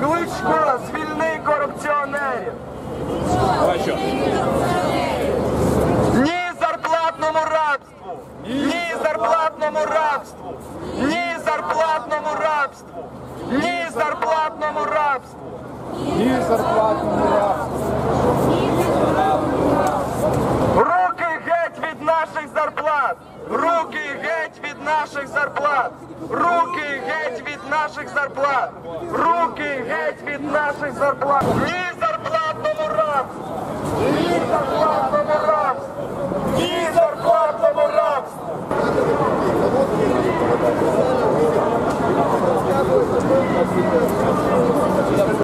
Кличко, звільни корупціонерів! Ні зарплатному рабству! Ні зарплатному рабству! Ні зарплатному рабству! Ні зарплатному рабству! Ні зарплатному рабству. Руки геть від наших зарплат! Руки геть від наших зарплат! Руки геть від наших зарплат! Руки геть від наших зарплат! Ні